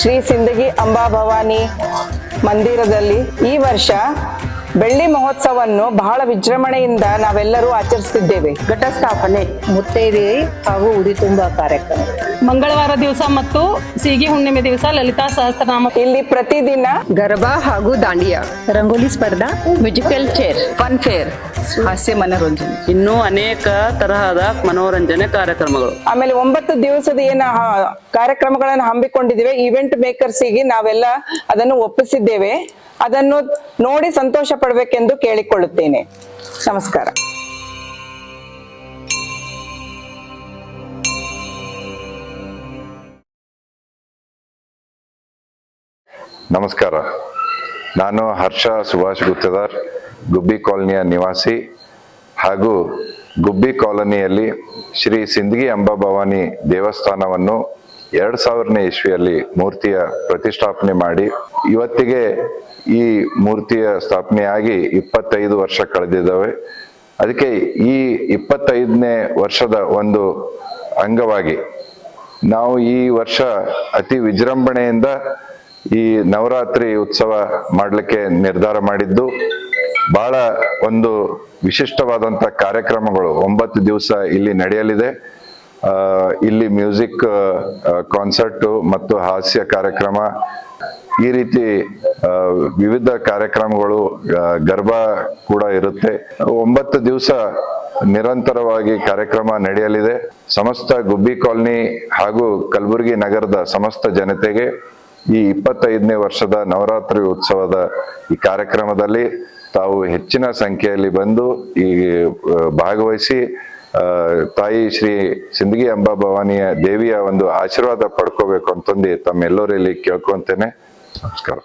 ಶ್ರೀ ಸಿಂದಗಿ ಅಂಬಾ ಭವಾನಿ ಮಂದಿರದಲ್ಲಿ ಈ ವರ್ಷ ಬೆಳ್ಳಿ ಮಹೋತ್ಸವವನ್ನು ಬಹಳ ವಿಜೃಂಭಣೆಯಿಂದ ನಾವೆಲ್ಲರೂ ಆಚರಿಸುತ್ತಿದ್ದೇವೆ ಘಟಸ್ಥಾಪನೆ ಮುತ್ತೈದೆ ಹಾಗೂ ಉಡಿ ತುಂಬ ಕಾರ್ಯಕ್ರಮ. ಮಂಗಳವಾರ ದಿವಸ ಮತ್ತು ಸೀಗಿ ಹುಣ್ಣಿಮೆ ದಿವಸ ಲಲಿತಾ ಸಹಸ್ರನಾಮ. ಇಲ್ಲಿ ಪ್ರತಿದಿನ ಗರಬಾ ಹಾಗೂ ದಾಂಡಿಯಾ. ರಂಗೋಲಿ ಸ್ಪರ್ಧಾ ಮ್ಯೂಸಿಕಲ್ ಚೇರ್. Fun fair. ಹಾಸ್ಯ ಮನೋರಂಜನೆ ಇನ್ನೂ ಅನೇಕ ತರಹದ ಮನೋರಂಜನೆ ಕಾರ್ಯಕ್ರಮಗಳು. ಆಮೇಲೆ ಒಂಬತ್ತು ದಿವಸದ ಏನ ಕಾರ್ಯಕ್ರಮಗಳನ್ನು ಹಮ್ಮಿಕೊಂಡಿದ್ದೇವೆ. ಇವೆಂಟ್ ಮೇಕರ್ಸಿಗೆ ನಾವೆಲ್ಲ ಅದನ್ನು ಒಪ್ಪಿಸಿದ್ದೇವೆ. ಅದನ್ನು ನೋಡಿ ಸಂತೋಷ ಪಡಬೇಕೆಂದು ಕೇಳಿಕೊಳ್ಳುತ್ತೇನೆ. ನಮಸ್ಕಾರ. ನಮಸ್ಕಾರ. ನಾನು ಹರ್ಷ ಸುಭಾಷ್ ಗುತ್ತೇದಾರ್ ಗುಬ್ಬಿ ಕಾಲನಿಯ ನಿವಾಸಿ ಹಾಗೂ ಗುಬ್ಬಿ ಕಾಲೋನಿಯಲ್ಲಿ ಶ್ರೀ ಸಿಂದಗಿ ಅಂಬಾಭವಾನಿ ದೇವಸ್ಥಾನವನ್ನು ಎರಡ್ ಸಾವಿರನೇ ಇಸ್ವಿಯಲ್ಲಿ ಮೂರ್ತಿಯ ಪ್ರತಿಷ್ಠಾಪನೆ ಮಾಡಿ, ಇವತ್ತಿಗೆ ಈ ಮೂರ್ತಿಯ ಸ್ಥಾಪನೆಯಾಗಿ ಇಪ್ಪತ್ತೈದು ವರ್ಷ ಕಳೆದಿದ್ದಾವೆ. ಅದಕ್ಕೆ ಈ ಇಪ್ಪತ್ತೈದನೇ ವರ್ಷದ ಒಂದು ಅಂಗವಾಗಿ ನಾವು ಈ ವರ್ಷ ಅತಿ ವಿಜೃಂಭಣೆಯಿಂದ ಈ ನವರಾತ್ರಿ ಉತ್ಸವ ಮಾಡಲಿಕ್ಕೆ ನಿರ್ಧಾರ ಮಾಡಿದ್ದು. ಬಹಳ ಒಂದು ವಿಶಿಷ್ಟವಾದಂತ ಕಾರ್ಯಕ್ರಮಗಳು ಒಂಬತ್ತು ದಿವಸ ಇಲ್ಲಿ ನಡೆಯಲಿದೆ. ಇಲ್ಲಿ ಮ್ಯೂಸಿಕ್ ಕಾನ್ಸರ್ಟ್ ಮತ್ತು ಹಾಸ್ಯ ಕಾರ್ಯಕ್ರಮ, ಈ ರೀತಿ ವಿವಿಧ ಕಾರ್ಯಕ್ರಮಗಳು ಗರ್ಭ ಕೂಡ ಇರುತ್ತೆ. ಒಂಬತ್ತು ದಿವಸ ನಿರಂತರವಾಗಿ ಕಾರ್ಯಕ್ರಮ ನಡೆಯಲಿದೆ. ಸಮಸ್ತ ಗುಬ್ಬಿ ಕಾಲನಿ ಹಾಗೂ ಕಲಬುರಗಿ ನಗರದ ಸಮಸ್ತ ಜನತೆಗೆ ಈ ಇಪ್ಪತ್ತೈದನೇ ವರ್ಷದ ನವರಾತ್ರಿ ಉತ್ಸವದ ಈ ಕಾರ್ಯಕ್ರಮದಲ್ಲಿ ತಾವು ಹೆಚ್ಚಿನ ಸಂಖ್ಯೆಯಲ್ಲಿ ಬಂದು ಈ ಭಾಗವಹಿಸಿ ತಾಯಿ ಶ್ರೀ ಸಿಂದಗಿ ಅಂಬಾ ಭವಾನಿಯ ದೇವಿಯ ಒಂದು ಆಶೀರ್ವಾದ ಪಡ್ಕೋಬೇಕು ಅಂತಂದು ತಮ್ಮೆಲ್ಲರಲ್ಲಿ ಕೇಳ್ಕೊಂತೇನೆ ನಮಸ್ಕಾರ.